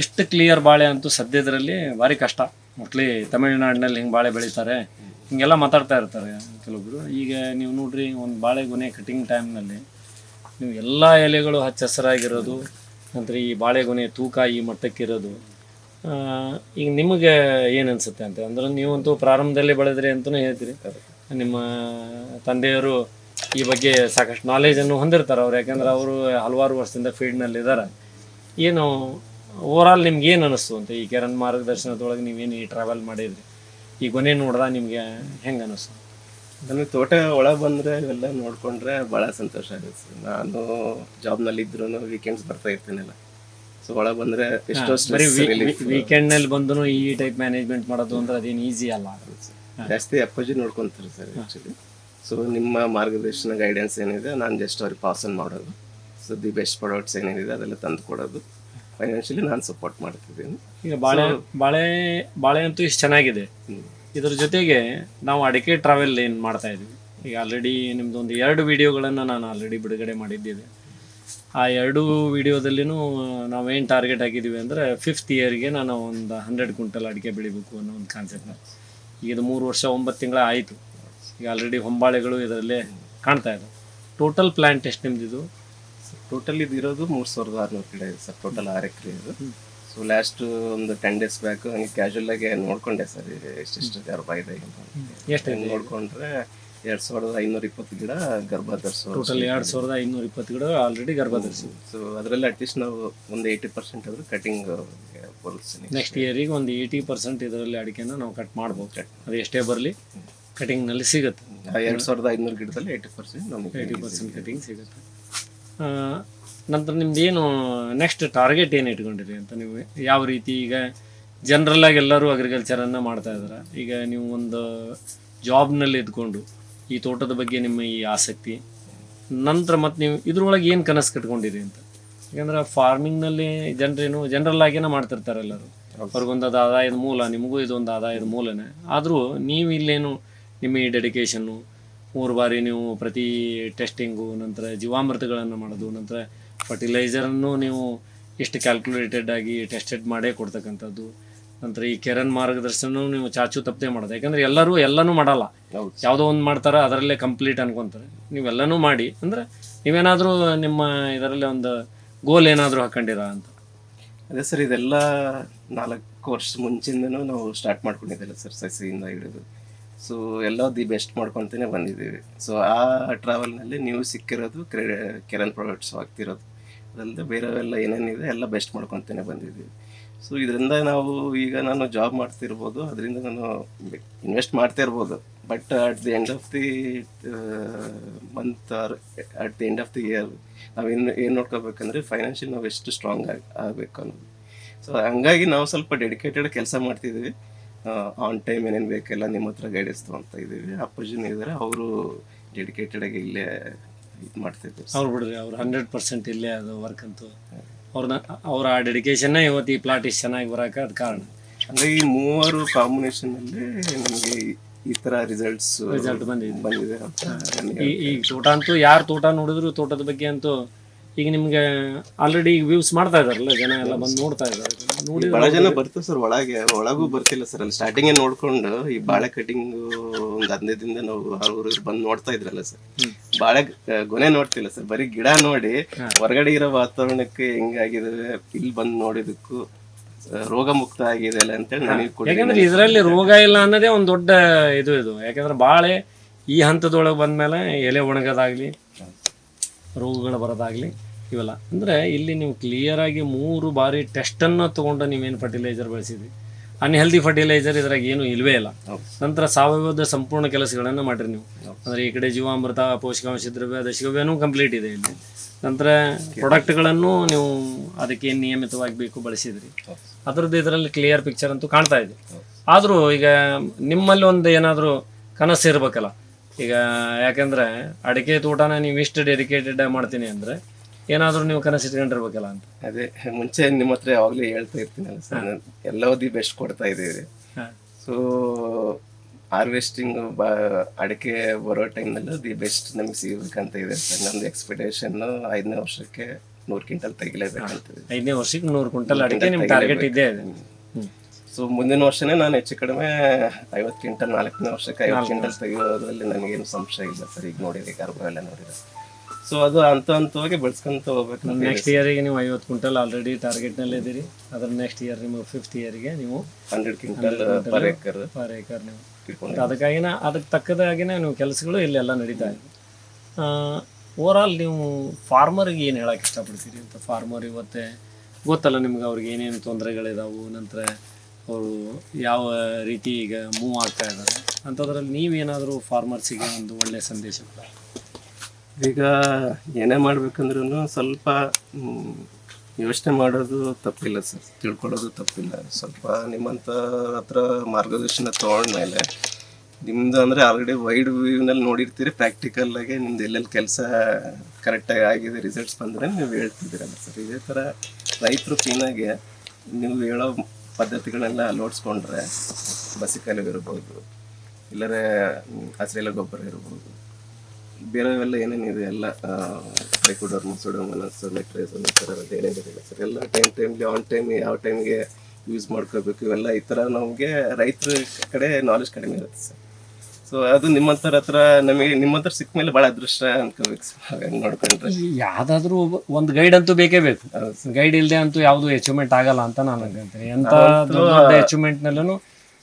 ಇಷ್ಟು ಕ್ಲಿಯರ್ ಬಾಳೆ ಅಂತೂ ಸದ್ಯದರಲ್ಲಿ ಭಾರಿ ಕಷ್ಟ. ಮೋಸ್ಟ್ಲಿ ತಮಿಳುನಾಡಿನಲ್ಲಿ ಹಿಂಗೆ ಬಾಳೆ ಬೆಳೀತಾರೆ, ಹಿಂಗೆಲ್ಲ ಮಾತಾಡ್ತಾ ಇರ್ತಾರೆ ಕೆಲವೊಬ್ಬರು ಈಗ ನೀವು ನೋಡ್ರಿ, ಒಂದು ಬಾಳೆ ಗೊನೆ ಕಟಿಂಗ್ ಟೈಮ್ನಲ್ಲಿ ನೀವು ಎಲ್ಲ ಎಲೆಗಳು ಹಚ್ಚ ಹಸಿರಾಗಿರೋದು ನಂತರ ಈ ಬಾಳೆಗೊನೆ ತೂಕ ಈ ಮಟ್ಟಕ್ಕಿರೋದು ಇರೋದು ಈಗ ನಿಮಗೆ ಏನು ಅನಿಸುತ್ತೆ ಅಂತ? ಅಂದ್ರೆ ನೀವಂತೂ ಪ್ರಾರಂಭದಲ್ಲಿ ಬೆಳೆದ್ರಿ ಅಂತಲೂ ಹೇಳ್ತೀರಿ. ನಿಮ್ಮ ತಂದೆಯವರು ಈ ಬಗ್ಗೆ ಸಾಕಷ್ಟು ನಾಲೆಜನ್ನು ಹೊಂದಿರ್ತಾರೆ ಅವ್ರು. ಯಾಕಂದ್ರೆ ಅವರು ಹಲವಾರು ವರ್ಷದಿಂದ ಫೀಲ್ಡ್ನಲ್ಲಿದ್ದಾರೆ ಏನು ಓವರಾಲ್ ನಿಮ್ಗೆ ಏನು ಅನಿಸ್ತು ಅಂತ? ಈ ಕೆರನ್ ಮಾರ್ಗದರ್ಶನದೊಳಗೆ ನೀವೇನು ಈ ಟ್ರಾವೆಲ್ ಮಾಡಿದ್ರಿ? ಈ ಗೊನೆ ನೋಡ್ದ ನಿಮಗೆ ಹೆಂಗೆ ಅನಿಸ್ತು? ನನಗೆ ತೋಟ ಒಳಗೆ ಬಂದರೆ ಇವೆಲ್ಲ ನೋಡಿಕೊಂಡ್ರೆ ಭಾಳ ಸಂತೋಷ ಆಗುತ್ತೆ ನಾನು ಜಾಬ್ನಲ್ಲಿ ಇದ್ರೂ ವೀಕೆಂಡ್ಸ್ ಬರ್ತಾ ಇರ್ತೀನಲ್ಲ. ಸೊ ಒಳಗೆ ಬಂದರೆ ಎಷ್ಟೋ ವೀಕೆಂಡ್ನಲ್ಲಿ ಬಂದು ಈ ಟೈಪ್ ಮ್ಯಾನೇಜ್ಮೆಂಟ್ ಮಾಡೋದು ಅಂದ್ರೆ ಅದೇನು ಈಸಿ ಅಲ್ಲ. ಜಾಸ್ತಿ ಅಪ್ಪಾಜಿ ನೋಡ್ಕೊತಾರೆ ಸರ್ ಆ್ಯಕ್ಚುಲಿ ಸೊ ನಿಮ್ಮ ಮಾರ್ಗದರ್ಶನ ಗೈಡೆನ್ಸ್ ಏನಿದೆ ನಾನು ಜಸ್ಟ್ ಅವ್ರಿಗೆ ಪಾಸ್ ಆನ್ ಮಾಡೋದು. ಸೊ ದಿ ಬೆಸ್ಟ್ ಪ್ರಾಡಕ್ಟ್ಸ್ ಏನೇನಿದೆ ಅದೆಲ್ಲ ತಂದು ಕೊಡೋದು. ಫೈನಾನ್ಷಿಯಲಿ ನಾನು ಸಪೋರ್ಟ್ ಮಾಡ್ತಿದ್ದೀನಿ. ಈಗ ಬಾಳೆ ಬಾಳೆ ಬಾಳೆ ಅಂತೂ ಇಷ್ಟು ಚೆನ್ನಾಗಿದೆ. ಇದ್ರ ಜೊತೆಗೆ ನಾವು ಅಡಿಕೆ ಟ್ರಾವೆಲ್ ಏನು ಮಾಡ್ತಾ ಇದ್ವಿ. ಈಗ ಆಲ್ರೆಡಿ ನಿಮ್ದು ಒಂದು ಎರಡು ವಿಡಿಯೋಗಳನ್ನು ನಾನು ಆಲ್ರೆಡಿ ಬಿಡುಗಡೆ ಮಾಡಿದ್ದಿದೆ. ಆ ಎರಡು ವಿಡಿಯೋದಲ್ಲಿನೂ ನಾವೇನು ಟಾರ್ಗೆಟ್ ಹಾಕಿದ್ದೀವಿ ಅಂದರೆ ಫಿಫ್ತ್ ಇಯರ್ಗೆ ನಾನು ಒಂದು ಹಂಡ್ರೆಡ್ ಕ್ವಿಂಟಲ್ ಅಡಿಕೆ ಬೆಳಿಬೇಕು ಅನ್ನೋ ಒಂದು ಕಾನ್ಸೆಪ್ಟ್ ಈಗ ಇದು ಮೂರು ವರ್ಷ ಒಂಬತ್ತು ತಿಂಗಳ ಆಯಿತು. ಈಗ ಆಲ್ರೆಡಿ ಹೊಂಬಾಳೆಗಳು ಇದರಲ್ಲೇ ಕಾಣ್ತಾ ಇದೆ. ಟೋಟಲ್ ಪ್ಲ್ಯಾಂಟ್ ಎಷ್ಟು ಇದು ಟೋಟಲ್ ಇದು ಇರೋದು ಮೂರು ಸಾವಿರದ ಆರುನೂರು ಕಡೆ ಇದೆ ಸರ್. ಟೋಟಲ್ ಆರು ಎಕರೆ ಇದು. ಸೊ ಲಾಸ್ಟ್ ಒಂದು ಟೆನ್ ಡೇಸ್ ಬ್ಯಾಕ್ ಹಂಗೆ ಕ್ಯಾಶುವಲ್ ಆಗಿ ನೋಡ್ಕೊಂಡೆ ಸರ್ ಎಷ್ಟೆಷ್ಟು ಗರ್ಭ ಇದೆ ಎಷ್ಟು ನೋಡ್ಕೊಂಡ್ರೆ ಎರಡು ಸಾವಿರದ ಐನೂರ ಇಪ್ಪತ್ತು ಗಿಡ ಗರ್ಭ ಧರಿಸೋ ಟೋಟಲ್ ಎರಡು ಸಾವಿರದ ಐನೂರ ಇಪ್ಪತ್ತು ಗಿಡ ಆಲ್ರೆಡಿ ಗರ್ಭ ಧರಿಸಿ. ಸೊ ಅದರಲ್ಲಿ ಅಟ್ಲೀಸ್ಟ್ ನಾವು ಒಂದು ಏಯ್ಟಿ ಪರ್ಸೆಂಟ್ ಆದರೂ ಕಟಿಂಗ್ ನೆಕ್ಸ್ಟ್ ಇಯರಿಗೆ ಒಂದು ಏಯ್ಟಿ ಪರ್ಸೆಂಟ್ ಇದರಲ್ಲಿ ಅಡಿಕೆನ ನಾವು ಕಟ್ ಮಾಡ್ಬೋದು. ಅದು ಎಷ್ಟೇ ಬರಲಿ ಕಟಿಂಗ್ನಲ್ಲಿ ಸಿಗುತ್ತೆ. ಎರಡು ಸಾವಿರದ ಐನೂರು ಗಿಡದಲ್ಲಿ ಏಯ್ಟಿ ಪರ್ಸೆಂಟ್ ನಮಗೆ ಏಯ್ಟಿ ಪರ್ಸೆಂಟ್ ಕಟಿಂಗ್ ಸಿಗುತ್ತೆ. ನಂತರ ನಿಮ್ದು ಏನು ನೆಕ್ಸ್ಟ್ ಟಾರ್ಗೆಟ್ ಏನು ಇಟ್ಕೊಂಡಿರಿ ಅಂತ ನೀವು ಯಾವ ರೀತಿ ಈಗ ಜನರಲ್ ಆಗಿ ಎಲ್ಲರೂ ಅಗ್ರಿಕಲ್ಚರನ್ನು ಮಾಡ್ತಾ ಇದಾರೆ? ಈಗ ನೀವು ಒಂದು ಜಾಬ್ನಲ್ಲಿ ಇದ್ಕೊಂಡು ಈ ತೋಟದ ಬಗ್ಗೆ ನಿಮ್ಮ ಈ ಆಸಕ್ತಿ ನಂತರ ಮತ್ತು ನೀವು ಇದ್ರೊಳಗೆ ಏನು ಕನಸು ಕಟ್ಕೊಂಡಿರಿ ಅಂತ? ಯಾಕಂದ್ರೆ ಫಾರ್ಮಿಂಗ್ನಲ್ಲಿ ಜನರೇನು ಜನರಲ್ ಆಗಿನ ಮಾಡ್ತಿರ್ತಾರೆ ಎಲ್ಲರೂ. ಅವ್ರಿಗೊಂದು ಅದು ಆದಾಯದ ಮೂಲ ನಿಮಗೂ ಇದೊಂದು ಆದಾಯದ ಮೂಲನೇ. ಆದರೂ ನೀವು ಇಲ್ಲೇನು ನಿಮ್ಮ ಈ ಡೆಡಿಕೇಶನ್ನು ಮೂರು ಬಾರಿ ನೀವು ಪ್ರತಿ ಟೆಸ್ಟಿಂಗು ನಂತರ ಜೀವಾಮೃತಗಳನ್ನು ಮಾಡೋದು ನಂತರ ಫರ್ಟಿಲೈಸರನ್ನು ನೀವು ಇಷ್ಟು ಕ್ಯಾಲ್ಕುಲೇಟೆಡ್ ಆಗಿ ಟೆಸ್ಟೆಡ್ ಮಾಡೇ ಕೊಡ್ತಕ್ಕಂಥದ್ದು. ನಂತರ ಈ ಕೆರನ್ ಮಾರ್ಗದರ್ಶನ ನೀವು ಚಾಚು ತಪ್ಪದೆ ಮಾಡೋದು. ಯಾಕಂದ್ರೆ ಎಲ್ಲರೂ ಎಲ್ಲನೂ ಮಾಡಲ್ಲ. ಯಾವುದೋ ಒಂದು ಮಾಡ್ತಾರೆ ಅದರಲ್ಲೇ ಕಂಪ್ಲೀಟ್ ಅನ್ಕೊಂತಾರೆ. ನೀವೆಲ್ಲನೂ ಮಾಡಿ ಅಂದ್ರೆ ನೀವೇನಾದರೂ ನಿಮ್ಮ ಇದರಲ್ಲಿ ಒಂದು ಗೋಲ್ ಏನಾದರೂ ಹಾಕೊಂಡಿರ ಅಂತ. ಅದೇ ಸರ್ ಇದೆಲ್ಲ ನಾಲ್ಕು ವರ್ಷ ಮುಂಚಿಂದನೂ ನಾವು ಸ್ಟಾರ್ಟ್ ಮಾಡ್ಕೊಂಡಿದ್ದೆಲ್ಲ ಸರ್ ಸಸಿಯಿಂದ ಹಿಡಿದು. ಸೊ ಎಲ್ಲ ದಿ ಬೆಸ್ಟ್ ಮಾಡ್ಕೊತೇನೆ ಬಂದಿದ್ದೀವಿ. ಸೊ ಆ ಟ್ರಾವೆಲ್ನಲ್ಲಿ ನೀವು ಸಿಕ್ಕಿರೋದು ಕ್ರೆ ಕೆರನ್ ಪ್ರಾಡಕ್ಟ್ಸ್ ಆಗ್ತಿರೋದು. ಅದಲ್ಲದೆ ಬೇರೆವೆಲ್ಲ ಏನೇನಿದೆ ಎಲ್ಲ ಬೆಸ್ಟ್ ಮಾಡ್ಕೊತೇನೆ ಬಂದಿದ್ದೀವಿ. ಸೊ ಇದರಿಂದ ನಾವು ಈಗ ನಾನು ಜಾಬ್ ಮಾಡ್ತಿರ್ಬೋದು, ಅದರಿಂದ ನಾನು ಇನ್ವೆಸ್ಟ್ ಮಾಡ್ತಾ ಇರ್ಬೋದು. But at the end of the month or at the end of the year ನಾವು ಏನು ನೋಡ್ಕೋಬೇಕಂದ್ರೆ ಫೈನಾನ್ಷಿಯಲ್ ನಾವು ಎಷ್ಟು ಸ್ಟ್ರಾಂಗ್ ಆಗಿ, ಆಗಬೇಕು ಅನ್ನೋದು. ಸೊ ಹಂಗಾಗಿ ನಾವು ಸ್ವಲ್ಪ ಡೆಡಿಕೇಟೆಡ್ ಕೆಲಸ ಮಾಡ್ತಿದ್ದೀವಿ. ಆನ್ ಟೈಮ್ ಏನೇನು ಬೇಕೆಲ್ಲ ನಿಮ್ಮ ಹತ್ರ ಗೈಡೆನ್ಸ್ ತೊಗೊತಾ ಇದ್ದೀವಿ. ಅಪ್ಪಾಜಿನ ಇದ್ದಾರೆ ಅವರು ಡೆಡಿಕೇಟೆಡಾಗಿ ಇಲ್ಲೇ ಇದು ಮಾಡ್ತಿದ್ದೆ ಅವ್ರು ಬಿಡ್ರಿ ಅವ್ರು ಹಂಡ್ರೆಡ್ ಪರ್ಸೆಂಟ್ ಇಲ್ಲೇ ಅದು ವರ್ಕ್ ಅಂತೂ. ಅವ್ರನ್ನ ಅವ್ರ ಆ ಡೆಡಿಕೇಶನ್ನೇ ಇವತ್ತು ಈ ಪ್ಲಾಟ್ ಇಷ್ಟು ಚೆನ್ನಾಗಿ ಬರೋಕೆ ಅದು ಕಾರಣ. ಅಂದರೆ ಈ ಮೂವರು ಕಾಂಬಿನೇಷನ್ ಅಲ್ಲಿ ನಮಗೆ ಈ ಥರ ರಿಸಲ್ಟ್ಸ್ ರಿಸಲ್ಟ್ ಬಂದಿದೆ. ಬಂದಿದೆ ಅಂತ ನನಗೆ ಈ ಈ ತೋಟ ಅಂತೂ ಯಾರು ತೋಟ ನೋಡಿದ್ರು ತೋಟದ ಬಗ್ಗೆ ಅಂತೂ ಈಗ ನಿಮಗೆ ಆಲ್ರೆಡಿ ಈಗ ವ್ಯೂಸ್ ಮಾಡ್ತಾ ಇದಾರಲ್ಲ ಜನ ಎಲ್ಲ ಬಂದು ನೋಡ್ತಾ ಇದ್ದಾರೆ ನೋಡಿ ಬಹಳ ಜನ ಬರ್ತಾರೆ ಸರ್ ಒಳಗೆ ಒಳಗೂ ಬರ್ತಿಲ್ಲ ಸರ್ ಅಲ್ಲಿ ಸ್ಟಾರ್ಟಿಂಗೇ ನೋಡ್ಕೊಂಡು ಈ ಬಾಳೆ ಕಟಿಂಗ್ ಒಂದ್ ಹದಿನೈದು ದಿನದಿಂದ ನಾವು ಅವ್ರು ಬಂದು ನೋಡ್ತಾ ಇದ್ರಲ್ಲ ಸರ್ ಬಾಳೆ ಗ- ಗೊನೆ ನೋಡ್ತಿಲ್ಲ ಸರ್. ಬರೀ ಗಿಡ ನೋಡಿ ಹೊರಗಡೆ ಇರೋ ವಾತಾವರಣಕ್ಕೆ ಹೆಂಗಾಗಿದೆ ಇಲ್ಲಿ ಬಂದು ನೋಡಿದಕ್ಕೂ ರೋಗ ಮುಕ್ತ ಆಗಿದೆ ಅಲ್ಲ ಅಂತೇಳಿ ನನಗೆ ಯಾಕಂದ್ರೆ ಇದರಲ್ಲಿ ರೋಗ ಇಲ್ಲ ಅನ್ನೋದೇ ಒಂದು ದೊಡ್ಡ ಇದು ಇದು. ಯಾಕಂದ್ರೆ ಬಾಳೆ ಈ ಹಂತದೊಳಗೆ ಬಂದ್ಮೇಲೆ ಎಲೆ ಒಣಗೋದಾಗ್ಲಿ ರೋಗಗಳು ಬರೋದಾಗ್ಲಿ ಇವೆಲ್ಲ. ಅಂದ್ರೆ ಇಲ್ಲಿ ನೀವು ಕ್ಲಿಯರ್ ಆಗಿ ಮೂರು ಬಾರಿ ಟೆಸ್ಟನ್ನು ತಗೊಂಡು ನೀವೇನು ಫರ್ಟಿಲೈಸರ್ ಬಳಸಿದ್ರಿ. ಅನ್ಹೆಲ್ದಿ ಫರ್ಟಿಲೈಸರ್ ಇದ್ರಾಗ ಏನು ಇಲ್ವೇ ಇಲ್ಲ. ನಂತರ ಸಾವಯವದ ಸಂಪೂರ್ಣ ಕೆಲಸಗಳನ್ನು ಮಾಡಿರಿ ನೀವು. ಅಂದ್ರೆ ಈ ಕಡೆ ಜೀವಾಮೃತ ಪೋಷಕಾಂಶ ದ್ರವ್ಯ ದಶಗವ್ಯನೂ ಕಂಪ್ಲೀಟ್ ಇದೆ ಇಲ್ಲಿ. ನಂತರ ಪ್ರಾಡಕ್ಟ್ಗಳನ್ನು ನೀವು ಅದಕ್ಕೆ ಏನು ನಿಯಮಿತವಾಗಿ ಬೇಕು ಬಳಸಿದ್ರಿ. ಅದರದ್ದು ಇದರಲ್ಲಿ ಕ್ಲಿಯರ್ ಪಿಕ್ಚರ್ ಅಂತೂ ಕಾಣ್ತಾ ಇದೆ. ಆದರೂ ಈಗ ನಿಮ್ಮಲ್ಲಿ ಒಂದು ಏನಾದರೂ ಕನಸು ಇರಬೇಕಲ್ಲ. ಈಗ ಯಾಕಂದ್ರೆ ಅಡಿಕೆ ತೋಟನ ನೀವು ಇಷ್ಟು ಡೆಡಿಕೇಟೆಡ್ ಮಾಡ್ತೀನಿ ಅಂದ್ರೆ ಏನಾದರೂ ನೀವು ಕನಸು ಇಟ್ಕೊಂಡಿರ್ಬೇಕಲ್ಲ ಅಂತ. ಅದೇ ಮುಂಚೆ ನಿಮ್ಮ ಹತ್ರ ಯಾವಾಗಲೂ ಹೇಳ್ತಾ ಇರ್ತೀನಲ್ಲ ಸರ್ ನಾನು ಎಲ್ಲವೂ ದಿ ಬೆಸ್ಟ್ ಕೊಡ್ತಾ ಇದ್ದೀವಿ. ಸೊ ಹಾರ್ವೆಸ್ಟಿಂಗ್ ಬ ಅಡಿಕೆ ಬರೋ ಟೈಮ್ನಲ್ಲೂ ದಿ ಬೆಸ್ಟ್ ನಮ್ಗೆ ಸಿಗಬೇಕಂತ ಇದೆ ಸರ್. ನಮ್ದು ಎಕ್ಸ್ಪೆಕ್ಟೇಷನ್ ಐದನೇ ವರ್ಷಕ್ಕೆ ನೂರು ಕ್ವಿಂಟಲ್ ತೆಗಿಲೇಬೇಕಂತ ಐದನೇ ವರ್ಷಕ್ಕೆ ನೂರು ಕ್ವಿಂಟಲ್ ಅಡಿಕೆ ನಿಮ್ಮ ಟಾರ್ಗೆಟ್ ಇದೆ ಸೊ ಮುಂದಿನ ವರ್ಷನೇ ನಾನು ಹೆಚ್ಚು ಕಡಿಮೆ ಐವತ್ತು ಕ್ವಿಂಟಲ್ ನಾಲ್ಕನೇ ವರ್ಷಕ್ಕೆ ಐವತ್ತು ಕ್ವಿಂಟಲ್ ತೆಗೆಯೋದ್ರಲ್ಲಿ ನನಗೇನು ಸಂಶಯ ಇಲ್ಲ ಸರ್. ಈಗ ನೋಡಿದ್ರೆ ಗರ್ಭ ಎಲ್ಲ ನೋಡಿದ್ರೆ ಸೊ ಅದು ಹಂತ ಹಂತವಾಗಿ ಬೆಳೆಸ್ಕೊಂತ ಹೋಗ್ಬೇಕು ನೆಕ್ಸ್ಟ್ ಇಯರಿಗೆ ನೀವು ಐವತ್ತು ಕ್ವಿಂಟಲ್ ಆಲ್ರೆಡಿ ಟಾರ್ಗೆಟ್ನಲ್ಲಿ ಇದ್ದೀರಿ. ಅದ್ರ ನೆಕ್ಸ್ಟ್ ಇಯರ್ ನಿಮಗೆ ಫಿಫ್ತ್ ಇಯರ್ಗೆ ನೀವು hundred quintal per acre per acre ನೀವು. ಅದಕ್ಕಾಗಿನ ಅದಕ್ಕೆ ತಕ್ಕದಾಗಿನ ನೀವು ಕೆಲಸಗಳು ಇಲ್ಲೆಲ್ಲ ನಡೀತಾ ಇದೆ. ಓವರಾಲ್ ನೀವು ಫಾರ್ಮರ್ಗೆ ಏನು ಹೇಳಕ್ಕೆ ಇಷ್ಟಪಡ್ತೀರಿ ಅಂತ? ಫಾರ್ಮರ್ ಇವತ್ತೆ ಗೊತ್ತಲ್ಲ ನಿಮ್ಗೆ ಅವ್ರಿಗೆ ಏನೇನು ತೊಂದರೆಗಳಿದಾವು ನಂತರ ಅವರು ಯಾವ ರೀತಿ ಈಗ ಮೂವ್ ಆಗ್ತಾ ಇದ್ದಾರೆ. ಅಂಥದ್ರಲ್ಲಿ ನೀವೇನಾದರೂ ಫಾರ್ಮರ್ಸಿಗೆ ಒಂದು ಒಳ್ಳೆಯ ಸಂದೇಶ ಕೊಡಿ. ಈಗ ಏನೇ ಮಾಡ್ಬೇಕಂದ್ರೂ ಸ್ವಲ್ಪ ಯೋಚನೆ ಮಾಡೋದು ತಪ್ಪಿಲ್ಲ ಸರ್. ತಿಳ್ಕೊಳ್ಳೋದು ತಪ್ಪಿಲ್ಲ. ಸ್ವಲ್ಪ ನಿಮ್ಮಂಥ ಹತ್ರ ಮಾರ್ಗದರ್ಶನ ತೊಗೊಂಡ್ಮೇಲೆ ನಿಮ್ದು ಅಂದರೆ ಆಲ್ರೆಡಿ ವೈಡ್ ವ್ಯೂನಲ್ಲಿ ನೋಡಿರ್ತೀರಿ ಪ್ರಾಕ್ಟಿಕಲ್ ಆಗಿ ನಿಮ್ದು ಎಲ್ಲೆಲ್ಲಿ ಕೆಲಸ ಕರೆಕ್ಟಾಗಿ ಆಗಿದೆ ರಿಸಲ್ಟ್ಸ್ ಬಂದರೆ ನೀವು ಹೇಳ್ತಿದ್ದೀರಲ್ಲ ಸರ್. ಇದೇ ಥರ ರೈತರು ಕ್ಲೀನಾಗೆ ನೀವು ಹೇಳೋ ಪದ್ಧತಿಗಳನ್ನೆಲ್ಲ ಅಳವಡಿಸ್ಕೊಂಡ್ರೆ ಬಸಿಕಲು ಇರ್ಬೋದು, ಇಲ್ಲರೆ ಹಸಿರೆಲೆ ಗೊಬ್ಬರ ಇರ್ಬೋದು ಬೇರೆವೆಲ್ಲ ಏನೇನಿದೆ ಎಲ್ಲ ಟ್ರೈಕೋಡರ್ ಮನಸ್ಸು ಮೆಟ್ರೇಸನ್ ಈ ಥರ ಏನೇನಿದೆ ಸರ್. ಎಲ್ಲ ಟೈಮ್ ಟೈಮ್ಲಿ ಆನ್ ಟೈಮ್ ಯಾವ ಟೈಮ್ಗೆ ಯೂಸ್ ಮಾಡ್ಕೋಬೇಕು ಇವೆಲ್ಲ ಈ ಥರ ನಮಗೆ ರೈತರ ಕಡೆ ನಾಲೆಜ್ ಕಡಿಮೆ ಇರುತ್ತೆ ಸರ್. ಸೊ ಅದು ನಿಮ್ಮ ಹತ್ರ ನಮಗೆ ನಿಮ್ಮ ಹತ್ರ ಸಿಕ್ಕ ಮೇಲೆ ಭಾಳ ಅದೃಷ್ಟ ಅನ್ಕೋಬೇಕು ಸರ್. ಹಾಗೆ ನೋಡ್ಕೊಂಡ್ರೆ. ಯಾವ್ದಾದ್ರೂ ಒಂದು ಗೈಡ್ ಅಂತೂ ಬೇಕೇ ಬೇಕು. ಗೈಡ್ ಇಲ್ಲದೆ ಅಂತೂ ಯಾವುದು ಅಚೀವ್ಮೆಂಟ್ ಆಗಲ್ಲ ಅಂತ ನಾನು ಅನ್ಕೊಂತೀನಿ ಎಂಥ ದೊಡ್ಡ ದೊಡ್ಡ ಅಚೀವ್ಮೆಂಟ್ ನಲ್ಲೂ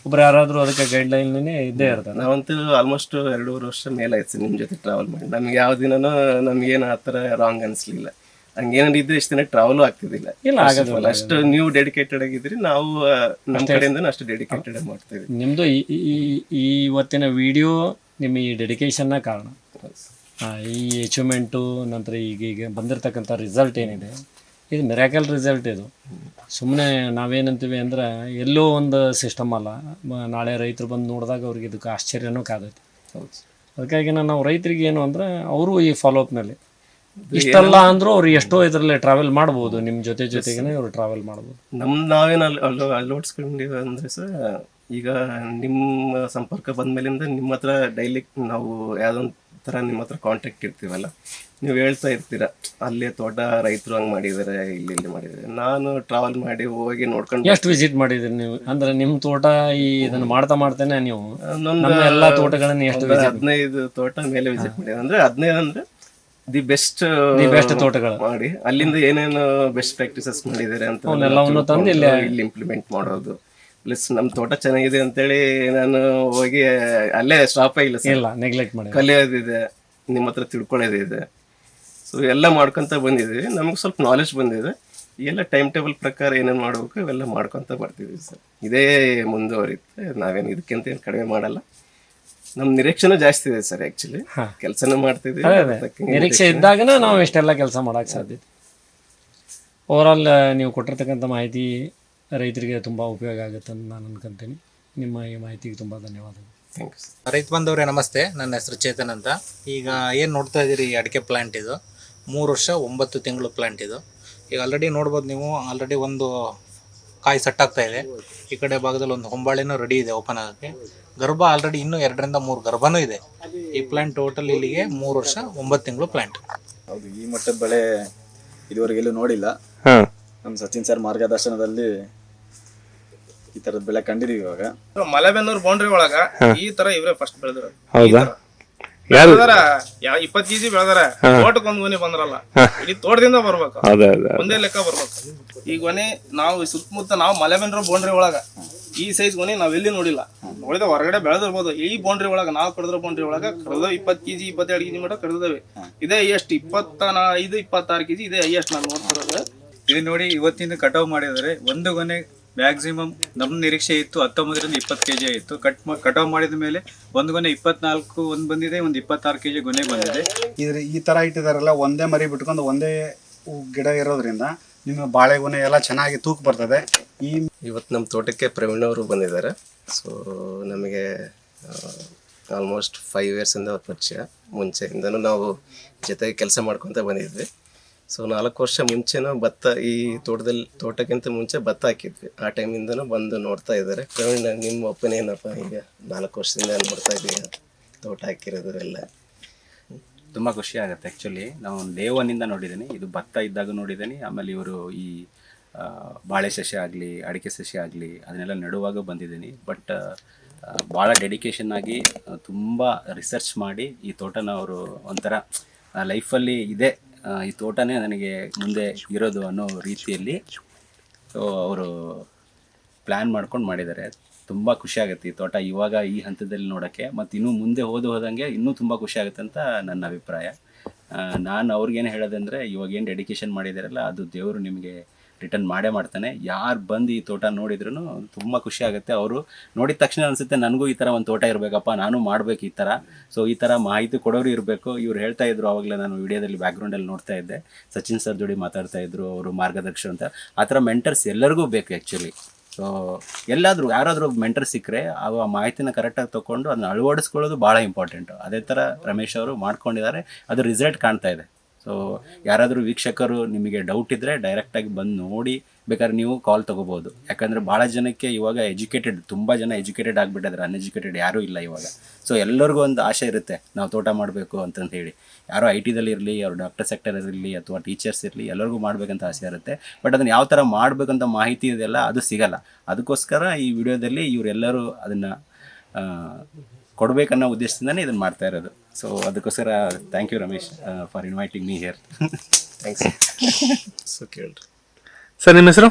ಒಬ್ರು ಯಾರಾದರೂ ಅದಕ್ಕೆ ಗೈಡ್ ಲೈನ್ ಇದ್ದೇ ಇರ್ತದೆ. ನಾವಂತೂ ಆಲ್ಮೋಸ್ಟ್ ಎರಡೂವರೆ ವರ್ಷ ಮೇಲೆ ಆಯ್ತು ನಿಮ್ಮ ಜೊತೆ ಟ್ರಾವೆಲ್ ಮಾಡಿ. ನಮ್ಗೆ ಯಾವ ದಿನನೂ ನಮ್ಗೇನು ಆ ಥರ ರಾಂಗ್ ಅನಿಸ್ಲಿಲ್ಲ. ಹಂಗೇನಾದ್ರು ಇದ್ರೆ ಇಷ್ಟು ದಿನ ಟ್ರಾವೆಲ್ ಆಗ್ತಿದ್ದಿಲ್ಲ. ಇಲ್ಲ, ಆಗೋದಿಲ್ಲ, ಅಷ್ಟು ನೀವು ಡೆಡಿಕೇಟೆಡ್ ಆಗಿದ್ರಿ ನಾವು ನಮ್ಮ ಕಡೆಯಿಂದ ಅಷ್ಟು. ಡೆಡಿಕೇಟೆಡ್ ಮಾಡ್ತೀವಿ ನಿಮ್ಮದು ಈ ಇವತ್ತಿನ ವಿಡಿಯೋ ನಿಮ್ಮ ಈ ಡೆಡಿಕೇಶನ್ನ ಕಾರಣ. ಈ ಅಚೀವ್ಮೆಂಟು ನಂತರ ಈಗ ಈಗ ಬಂದಿರತಕ್ಕಂಥ ರಿಸಲ್ಟ್ ಏನಿದೆ? ಇದು ಮಿರಾಕಲ್ ರಿಸಲ್ಟ್ ಇದು. ಸುಮ್ಮನೆ ನಾವೇನಂತೀವಿ ಅಂದ್ರೆ ಎಲ್ಲೋ ಒಂದು ಸಿಸ್ಟಮ್ ಅಲ್ಲ. ನಾಳೆ ರೈತರು ಬಂದು ನೋಡಿದಾಗ ಅವ್ರಿಗೆ ಇದಕ್ಕೆ ಆಶ್ಚರ್ಯನೂ ಕಾದೈತಿ. ಅದಕ್ಕಾಗಿ ನಾವು ರೈತರಿಗೆ ಏನು ಅಂದ್ರೆ ಅವರು ಈ ಫಾಲೋಅಪ್ನಲ್ಲಿ ಇಷ್ಟಲ್ಲ ಅಂದ್ರೂ ಅವ್ರು ಎಷ್ಟೋ ಇದರಲ್ಲಿ ಟ್ರಾವೆಲ್ ಮಾಡ್ಬೋದು. ನಿಮ್ಮ ಜೊತೆ ಜೊತೆಗೇನೆ ಅವ್ರು ಟ್ರಾವೆಲ್ ಮಾಡ್ಬೋದು. ನಮ್ ನಾವೇನು ಅಲ್ಲಿ ಅಲ್ಲ ಅಳವಡಿಸ್ಕೊಂಡಿವಿ ಅಂದ್ರೆ ಸರ್ ಈಗ ನಿಮ್ಮ ಸಂಪರ್ಕ ಬಂದ ಮೇಲಿಂದ ನಿಮ್ಮ ಹತ್ರ ಡೈಲಿ ನಾವು ಯಾವುದೊಂದು ಥರ ನಿಮ್ಮ ಹತ್ರ ಕಾಂಟ್ಯಾಕ್ಟ್ ಇರ್ತೀವಲ್ಲ. ನೀವು ಹೇಳ್ತಾ ಇರ್ತೀರ ಅಲ್ಲೇ ತೋಟ ರೈತರು ಹಂಗೆ ಮಾಡಿದ್ದಾರೆ ಇಲ್ಲಿ ಇಲ್ಲಿ ಮಾಡಿದ್ದಾರೆ ನಾನು ಟ್ರಾವೆಲ್ ಮಾಡಿ ಹೋಗಿ ನೋಡ್ಕೊಂಡು ಎಷ್ಟು ವಿಸಿಟ್ ಮಾಡಿದ್ರಿ ನೀವು? ಅಂದ್ರೆ ನಿಮ್ ತೋಟ ಈ ಇದನ್ನ ಮಾಡ್ತಾ ಮಾಡ್ತೇನೆ ನೀವು? ನಮ್ಮ ಎಲ್ಲಾ ತೋಟಗಳನ್ನ ಎಷ್ಟು ಹದಿನೈದು ತೋಟ ಮೇಲೆ ವಿಸಿಟ್ ಮಾಡಿದೆ. ಅಂದ್ರೆ ಹದಿನೈದು ಅಂದ್ರೆ ದಿ ಬೆಸ್ಟ್ ದಿ ಬೆಸ್ಟ್ ತೋಟಗಳು. ಮಾಡಿ. ಅಲ್ಲಿಂದ ಏನೇನು ಬೆಸ್ಟ್ ಪ್ರಾಕ್ಟೀಸಸ್ ಮಾಡಿದ್ದಾರೆ ಅಂತ ಅವನ್ನೆಲ್ಲವನ್ನು ತಂದು ಇಲ್ಲಿ- ಇಲ್ಲಿ ಇಂಪ್ಲಿಮೆಂಟ್ ಮಾಡೋದು. ಪ್ಲಸ್ ನಮ್ಮ ತೋಟ ಚೆನ್ನಾಗಿದೆ ಅಂತೇಳಿ ನಾನು ಹೋಗಿ ಅಲ್ಲೇ ಸ್ಟಾಪ್ ಆಗಿಲ್ಲ ಇಲ್ಲ ನೆಗ್ಲೆಕ್ಟ್ ಮಾಡಿ ಕಲಿಯೋದಿದೆ ನಿಮ್ಮ ಹತ್ರ ತಿಳ್ಕೊಳ್ಳೋದಿದೆ ಸೊ ಎಲ್ಲ ಮಾಡ್ಕೊಂತ ಬಂದಿದ್ದೀವಿ. ನಮ್ಗೆ ಸ್ವಲ್ಪ ನಾಲೆಜ್ ಬಂದಿದೆ. ಎಲ್ಲ ಟೈಮ್ ಟೇಬಲ್ ಪ್ರಕಾರ ಏನೇನು ಮಾಡಬೇಕು ಇವೆಲ್ಲ ಮಾಡ್ಕೊತ ಬರ್ತಿದ್ದೀವಿ ಸರ್. ಇದೇ ಮುಂದುವರಿಯುತ್ತೆ. ನಾವೇನು ಇದಕ್ಕಿಂತ ಏನು ಕಡಿಮೆ ಮಾಡಲ್ಲ. ನಮ್ಮ ನಿರೀಕ್ಷೆನೂ ಜಾಸ್ತಿ ಇದೆ ಸರ್ ಆ್ಯಕ್ಚುಲಿ ಕೆಲಸನೂ ಮಾಡ್ತಿದ್ದೀವಿ ನಿರೀಕ್ಷೆ. ಇದ್ದಾಗನೇ ನಾವು ಇಷ್ಟೆಲ್ಲ ಕೆಲಸ ಮಾಡೋಕ್ಕೆ ಸಾಧ್ಯತೆ ಓವರಾಲ್ ನೀವು ಕೊಟ್ಟಿರ್ತಕ್ಕಂಥ ಮಾಹಿತಿ ರೈತರಿಗೆ ತುಂಬ ಉಪಯೋಗ ಆಗುತ್ತೆ ಅಂತ ನಾನು ಅನ್ಕೊಂತೀನಿ. ನಿಮ್ಮ ಈ ಮಾಹಿತಿಗೆ ತುಂಬ ಧನ್ಯವಾದಗಳು. ಥ್ಯಾಂಕ್ ಯು ಸರ್ ರೈತ ಬಂದವ್ರೆ ನಮಸ್ತೆ. ನನ್ನ ಹೆಸರು ಚೇತನ್ ಅಂತ. ಈಗ ಏನು ನೋಡ್ತಾ ಇದ್ದೀರಿ ಈ ಅಡಿಕೆ ಪ್ಲಾಂಟ್ ಇದು? ಮೂರು ವರ್ಷ ಒಂಬತ್ತು ತಿಂಗಳು ಪ್ಲಾಂಟ್ ಇದು. ಈಗ ಆಲ್ರೆಡಿ ನೋಡ್ಬೋದು ನೀವು ಆಲ್ರೆಡಿ ಒಂದು ಕಾಯಿ ಸೆಟ್ ಆಗ್ತಾ ಇದೆ. ಈ ಕಡೆ ಭಾಗದಲ್ಲಿ ಒಂದು ಹೊಂಬಾಳೆನೂ ರೆಡಿ ಇದೆ ಓಪನ್ ಆಗೋಕ್ಕೆ. ಗರ್ಭ ಆಲ್ರೆಡಿ ಇನ್ನೂ ಎರಡರಿಂದ ಮೂರು ಗರ್ಭನೂ ಇದೆ. ಈ ಪ್ಲಾಂಟ್ ಟೋಟಲ್ ಇಲ್ಲಿಗೆ ಮೂರು ವರ್ಷ ಒಂಬತ್ತು ತಿಂಗಳು ಪ್ಲಾಂಟ್ ಹೌದು ಈ ಮಟ್ಟದ ಬೆಳೆ ಇದುವರೆಗೆ ಎಲ್ಲೂ ನೋಡಿಲ್ಲ. ನಮ್ಮ ಸಚಿನ್ ಸರ್ ಮಾರ್ಗದರ್ಶನದಲ್ಲಿ ಈ ತರದ ಬೆಳೆ ಕಂಡಿದೀವಿ ಇವಾಗ. ಮಲೆಬೆನ್ನೂರು ಬೌಂಡ್ರಿ ಒಳಗ ಈ ತರ ಇವರೇ ಫಸ್ಟ್ ಬೆಳೆದಿರೋದು. ಹೌದಾ? ಯಾರು? ಇಪ್ಪತ್ ಕೆಜಿ ಬೆಳೆದಾರ ತೋಟಕ್ಕೆ ಒಂದ್ ಗೊನೆ ಬಂದ್ರಲ್ಲ ಇಲ್ಲಿ ತೋಟದಿಂದ ಬರ್ಬೇಕು. ಅದೇ ಅದೇ ಒಂದೇ ಲೆಕ್ಕ ಬರ್ಬೇಕು. ಈಗ ಗೊನೆ ನಾವು ಈ ಸುತ್ತಮುತ್ತ ನಾವು ಮಲೆಬೆನ್ರ ಬೌಂಡ್ರಿ ಒಳಗ ಈ ಸೈಜ್ ಗೊನೆ ನಾವ್ ಎಲ್ಲಿ ನೋಡಿಲ್ಲ. ನೋಡಿದ ಹೊರಗಡೆ ಬೆಳೆದಿರ್ಬೋದು. ಈ ಬೌಂಡ್ರಿ ಒಳಗ ನಾವು ಕಡಿದ್ರ ಬೌಂಡ್ರಿ ಒಳಗ ಕಡ್ದ ಇಪ್ಪತ್ ಕೆಜಿ ಇಪ್ಪತ್ತೆರಡು ಕೆಜಿ ಮಟ್ಟ ಕಡ್ದವೆ ಇದೇ ಎಷ್ಟು ಇಪ್ಪತ್ತ ನಾ- ಐದು ಇಪ್ಪತ್ತಾರು ಕೆಜಿ ಇದೇ ಎಷ್ಟು ನಾನು ನೋಡ್ತಿರೋದು. ಇಲ್ಲಿ ನೋಡಿ ಇವತ್ತಿಂದ ಕಟಾವ್ ಮಾಡಿದರೆ ಒಂದು ಗೊನೆ ಮ್ಯಾಕ್ಸಿಮಮ್ ನಮ್ಮ ನಿರೀಕ್ಷೆ ಇತ್ತು ಹತ್ತೊಂಬತ್ತರಿಂದ ಇಪ್ಪತ್ತು ಕೆ ಜಿ ಇತ್ತು. ಕಟ್ ಮಾ ಕಟಾವ್ ಮಾಡಿದ ಮೇಲೆ ಒಂದು ಗೊನೆ ಇಪ್ಪತ್ನಾಲ್ಕು ಒಂದು ಬಂದಿದೆ ಒಂದು ಇಪ್ಪತ್ತಾರು ಕೆ ಜಿ ಗೊನೆ ಬಂದಿದೆ. ಇದ್ರ ಈ ಥರ ಇಟ್ಟಿದಾರಲ್ಲ ಒಂದೇ ಮರಿ ಬಿಟ್ಕೊಂಡು ಒಂದೇ ಹೂ- ಗಿಡ ಇರೋದ್ರಿಂದ ನಿಮ್ಮ ಬಾಳೆಗೊನೆ ಎಲ್ಲ ಚೆನ್ನಾಗಿ ತೂಕ ಬರ್ತದೆ. ಈ ಇವತ್ತು ನಮ್ಮ ತೋಟಕ್ಕೆ ಪ್ರವೀಣ್ ಅವರು ಬಂದಿದ್ದಾರೆ. ಸೊ ನಮಗೆ ಆಲ್ಮೋಸ್ಟ್ ಫೈವ್ ಇಯರ್ಸಿಂದ ಪರಿಚಯ. ಮುಂಚೆಯಿಂದನೂ ನಾವು ಜೊತೆಗೆ ಕೆಲಸ ಮಾಡ್ಕೊತ ಬಂದಿದ್ವಿ. ಸೊ ನಾಲ್ಕು ವರ್ಷ ಮುಂಚೆನೂ ಭತ್ತ ಈ ತೋಟದಲ್ಲಿ, ತೋಟಕ್ಕಿಂತ ಮುಂಚೆ ಭತ್ತ ಹಾಕಿದ್ವಿ. ಆ ಟೈಮಿಂದನೂ ಬಂದು ನೋಡ್ತಾ ಇದ್ದಾರೆ. ಪ್ರವೀಣ್, ನಿಮ್ಮ ಒಪ್ಪನೆ ಏನಪ್ಪ? ಈಗ ನಾಲ್ಕು ವರ್ಷದಿಂದ ನೋಡ್ತಾ ಇದ್ದೀಯ ತೋಟ ಹಾಕಿರೋದು ಎಲ್ಲ? ತುಂಬ ಖುಷಿ ಆಗುತ್ತೆ ಆ್ಯಕ್ಚುಲಿ ನಾವು ದೇವನಿಂದ ನೋಡಿದ್ದೀನಿ. ಇದು ಭತ್ತ ಇದ್ದಾಗ ನೋಡಿದ್ದೀನಿ. ಆಮೇಲೆ ಇವರು ಈ ಬಾಳೆ ಸಸ್ಯ ಆಗಲಿ, ಅಡಿಕೆ ಸಸ್ಯ ಆಗಲಿ, ಅದನ್ನೆಲ್ಲ ನೆಡುವಾಗ ಬಂದಿದ್ದೀನಿ. ಬಟ್ ಭಾಳ ಡೆಡಿಕೇಶನ್ ಆಗಿ ತುಂಬ ರಿಸರ್ಚ್ ಮಾಡಿ ಈ ತೋಟನ ಅವರು ಒಂಥರ ಲೈಫಲ್ಲಿ ಇದೆ. ಈ ತೋಟನೇ ನನಗೆ ಮುಂದೆ ಇರೋದು ಅನ್ನೋ ರೀತಿಯಲ್ಲಿ ಅವರು ಪ್ಲ್ಯಾನ್ ಮಾಡ್ಕೊಂಡು ಮಾಡಿದ್ದಾರೆ. ತುಂಬ ಖುಷಿ ಆಗುತ್ತೆ ಈ ತೋಟ. ಇವಾಗ ಈ ಹಂತದಲ್ಲಿ ನೋಡೋಕ್ಕೆ, ಮತ್ತು ಇನ್ನೂ ಮುಂದೆ ಹೋದು ಹೋದಂಗೆ ಇನ್ನೂ ತುಂಬ ಖುಷಿ ಆಗುತ್ತೆ ಅಂತ ನನ್ನ ಅಭಿಪ್ರಾಯ. ನಾನು ಅವ್ರಿಗೇನು ಹೇಳೋದಂದರೆ ಇವಾಗ ಏನು ಡೆಡಿಕೇಶನ್ ಮಾಡಿದಾರಲ್ಲ, ಅದು ದೇವರು ನಿಮಗೆ ರಿಟರ್ನ್ ಮಾಡೇ ಮಾಡ್ತಾನೆ. ಯಾರು ಬಂದು ಈ ತೋಟ ನೋಡಿದ್ರು ತುಂಬ ಖುಷಿ ಆಗುತ್ತೆ. ಅವರು ನೋಡಿದ ತಕ್ಷಣ ಅನಿಸುತ್ತೆ, ನನಗೂ ಈ ಥರ ಒಂದು ತೋಟ ಇರಬೇಕಪ್ಪ, ನಾನು ಮಾಡಬೇಕು ಈ ಥರ ಸೊ ಈ ಥರ ಮಾಹಿತಿ ಕೊಡೋರು ಇರಬೇಕು. ಇವ್ರು ಹೇಳ್ತಾ ಇದ್ರು ಆವಾಗಲೇ ನಾನು ವಿಡಿಯೋದಲ್ಲಿ ಬ್ಯಾಕ್ಗ್ರೌಂಡಲ್ಲಿ ನೋಡ್ತಾ ಇದ್ದೆ. ಸಚಿನ್ ಸರ್ ಜೋಡಿ ಮಾತಾಡ್ತಾ ಇದ್ರು, ಅವರು ಮಾರ್ಗದರ್ಶನ ಅಂತ. ಆ ಥರ ಮೆಂಟರ್ಸ್ ಎಲ್ಲರಿಗೂ ಬೇಕು ಆ್ಯಕ್ಚುಲಿ ಸೊ ಎಲ್ಲಾದರೂ, ಯಾರಾದರೂ ಮೆಂಟರ್ ಸಿಕ್ಕರೆ, ಆ ಮಾಹಿತಿನ ಕರೆಕ್ಟಾಗಿ ತೊಗೊಂಡು ಅದನ್ನ ಅಳವಡಿಸ್ಕೊಳ್ಳೋದು ಭಾಳ ಇಂಪಾರ್ಟೆಂಟು ಅದೇ ಥರ ರಮೇಶ್ ಅವರು ಮಾಡ್ಕೊಂಡಿದ್ದಾರೆ. ಅದು ರಿಸಲ್ಟ್ ಕಾಣ್ತಾ ಇದೆ. ಸೊ ಯಾರಾದರೂ ವೀಕ್ಷಕರು ನಿಮಗೆ ಡೌಟ್ ಇದ್ದರೆ ಡೈರೆಕ್ಟಾಗಿ ಬಂದು ನೋಡಿ ಬೇಕಾದ್ರೆ ನೀವು ಕಾಲ್ ತೊಗೋಬೋದು. ಯಾಕಂದರೆ ಭಾಳ ಜನಕ್ಕೆ ಇವಾಗ ಎಜುಕೇಟೆಡ್ ತುಂಬ ಜನ ಎಜುಕೇಟೆಡ್ ಆಗಿಬಿಟ್ಟಿದ್ದಾರೆ ಅನ್ಎಜುಕೇಟೆಡ್ ಯಾರೂ ಇಲ್ಲ ಇವಾಗ. ಸೊ ಎಲ್ಲರಿಗೂ ಒಂದು ಆಸೆ ಇರುತ್ತೆ, ನಾವು ತೋಟ ಮಾಡಬೇಕು ಅಂತಂದು ಹೇಳಿ. ಯಾರೋ ಐ ಟಿದಲ್ಲಿ ಇರಲಿ, ಅವ್ರು ಡಾಕ್ಟರ್ ಸೆಕ್ಟರ್ ಇರಲಿ, ಅಥವಾ ಟೀಚರ್ಸ್ ಇರಲಿ, ಎಲ್ಲರಿಗೂ ಮಾಡಬೇಕಂತ ಆಸೆ ಇರುತ್ತೆ. ಬಟ್ ಅದನ್ನು ಯಾವ ಥರ ಮಾಡಬೇಕಂತ ಮಾಹಿತಿ ಇದೆಯಲ್ಲ ಅದು ಸಿಗಲ್ಲ. ಅದಕ್ಕೋಸ್ಕರ ಈ ವಿಡಿಯೋದಲ್ಲಿ ಇವರೆಲ್ಲರೂ ಅದನ್ನು ಕೊಡಬೇಕನ್ನೋ ಉದ್ದೇಶದಿಂದನೇ ಇದನ್ನು ಮಾಡ್ತಾ ಇರೋದು. ಸೊ ಅದಕ್ಕೋಸ್ಕರ thank you Ramesh for inviting me here thanks so ಕೇಳ್ರಿ ಸರ್ ನಿಮ್ಮ ಹೆಸರು?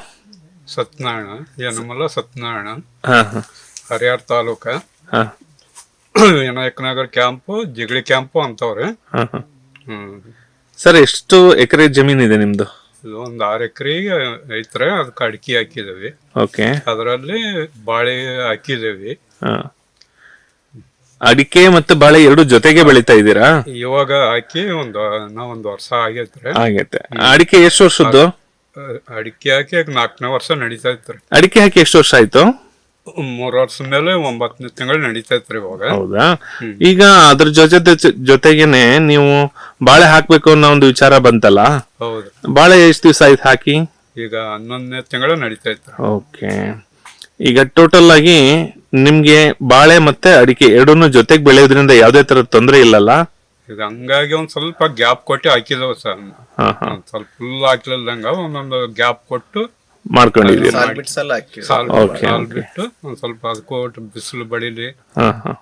ಸತ್ಯನಾರಾಯಣ. ಏನಮ್ಮಲ್ಲ ಸತ್ಯನಾರಾಯಣ. ಹಾಂ ಹಾಂ. ಹರಿಹರ ತಾಲೂಕ. ಹಾಂ. ವಿನಾಯಕನಗರ್ ಕ್ಯಾಂಪು ಜಿಗಳಿ ಕ್ಯಾಂಪು ಅಂತವ್ರೆ. ಹಾಂ ಹಾಂ. ಹ್ಮ್. ಸರ್ ಎಷ್ಟು ಎಕರೆ ಇದೆ ನಿಮ್ಮದು ಇದು ಒಂದು ಆರು ಎಕರೆಗೆ ಐತ್ರೆ ಅದಕ್ಕೆ ಅಡಿಕೆ ಹಾಕಿದೇವಿ ಓಕೆ. ಅದರಲ್ಲಿ ಬಾಳೆ ಹಾಕಿದೇವಿ ಹಾಂ. ಅಡಿಕೆ ಮತ್ತೆ ಬಾಳೆ ಎರಡು ಜೊತೆಗೆ ಬೆಳಿತಾ ಇದ್ದೀರಾ? ಇವಾಗ ಹಾಕಿ ಒಂದು ನಾ ಒಂದು ವರ್ಷ ಆಗೈತ್ರಿ. ಆಗೈತೆ. ಅಡಿಕೆ ಎಷ್ಟು ವರ್ಷದ್ದು? ಅಡಿಕೆ ಹಾಕಿ ನಾಲ್ಕನೇ ವರ್ಷ ನಡೀತಾ ಇತ್ತು ಅಡಿಕೆ ಹಾಕಿ ಎಷ್ಟು ವರ್ಷ ಆಯ್ತು? ಮೂರ್ ವರ್ಷ ಮೇಲೆ ಒಂಬತ್ತನೇ ತಿಂಗಳು ನಡೀತಾ ಇತ್ರಿ ಇವಾಗ. ಹೌದಾ? ಈಗ ಅದ್ರ ಜೊತೆ ಜೊತೆಗೇನೆ ನೀವು ಬಾಳೆ ಹಾಕ್ಬೇಕು ಅನ್ನೋ ಒಂದು ವಿಚಾರ ಬಂತಲ್ಲ? ಹೌದು. ಬಾಳೆ ಎಷ್ಟು ದಿವಸ ಆಯ್ತು ಹಾಕಿ? ಈಗ ಹನ್ನೊಂದನೇ ತಿಂಗಳು ನಡೀತಾ ಇತ್ತು ಓಕೆ. ಈಗ ಟೋಟಲ್ ಆಗಿ ನಿಮ್ಗೆ ಬಾಳೆ ಮತ್ತೆ ಅಡಿಕೆ ಎರಡನ್ನೂ ಜೊತೆಗೆ ಬೆಳೆಯೋದ್ರಿಂದ ಯಾವುದೇ ತರ ತೊಂದರೆ ಇಲ್ಲಲ್ಲ? ಈಗ ಹಂಗಾಗಿ ಒಂದ್ ಸ್ವಲ್ಪ ಗ್ಯಾಪ್ ಕೊಟ್ಟು ಹಾಕಿದವ ಸರ್. ಹಾ ಹಾ. ಒಂದ್ ಸ್ವಲ್ಪ ಫುಲ್ ಹಾಕ್ಲಿಲ್ದಂಗ ಒಂದೊಂದು ಗ್ಯಾಪ್ ಕೊಟ್ಟು ಮಾಡ್ಕೊಂಡಿದ್ವಿ ಸಾಲ್ ಬಿಟ್ಟು ಸಲ ಹಾಕಿ. ಸಾಲ್ Okay, ಸಾಲ್ okay. ಬಿಟ್ಟು ಒಂದ್ ಸ್ವಲ್ಪ ಅದಕ್ಕೂ ಒಟ್ಟು ಬಿಸಿಲು ಬಡಿಲಿ. ಹಾ ಹಾ.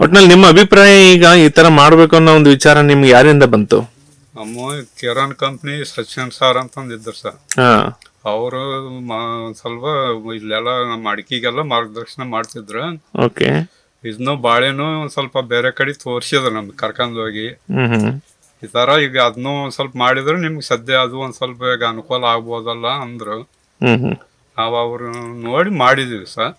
ಒಟ್ನಲ್ಲಿ ನಿಮ್ಮ ಅಭಿಪ್ರಾಯ ಈಗ ಈ ತರ ಮಾಡ್ಬೇಕು ಅನ್ನೋ ಒಂದು ವಿಚಾರ ನಿಮ್ಗೆ ಯಾರಿಂದ ಬಂತು? ನಮ್ಮ ಕಿರಣ್ ಕಂಪ್ನಿ ಸಚಿನ್ ಸಾರ್ ಅಂತಂದಿದ್ರು ಸರ್. ಹಾ. ಅವರು ಸ್ವಲ್ಪ ಇಲ್ಲೆಲ್ಲ ನಮ್ಮ ಅಡಿಕೆಗೆಲ್ಲ ಮಾರ್ಗದರ್ಶನ ಮಾಡ್ತಿದ್ರು. ಓಕೆ. ಇದನ್ನು ಬಾಳೆನು ಒಂದ್ ಸ್ವಲ್ಪ ಬೇರೆ ಕಡೆ ತೋರ್ಸಿದ್ರು ನಮ್ಗೆ ಕರ್ಕೊಂಡ್ ಹೋಗಿ. ಹ್ಮ್ ಹ್ಮ್ ಈ ತರ ಈಗ ಅದನ್ನು ಒಂದ್ ಸ್ವಲ್ಪ ಮಾಡಿದ್ರೆ ನಿಮ್ಗೆ ಸದ್ಯ ಅದು ಒಂದ್ ಸ್ವಲ್ಪ ಈಗ ಅನುಕೂಲ ಆಗ್ಬೋದಲ್ಲ ಅಂದ್ರು. ನಾವು ಅವ್ರು ನೋಡಿ ಮಾಡಿದೀವಿ ಸರ್.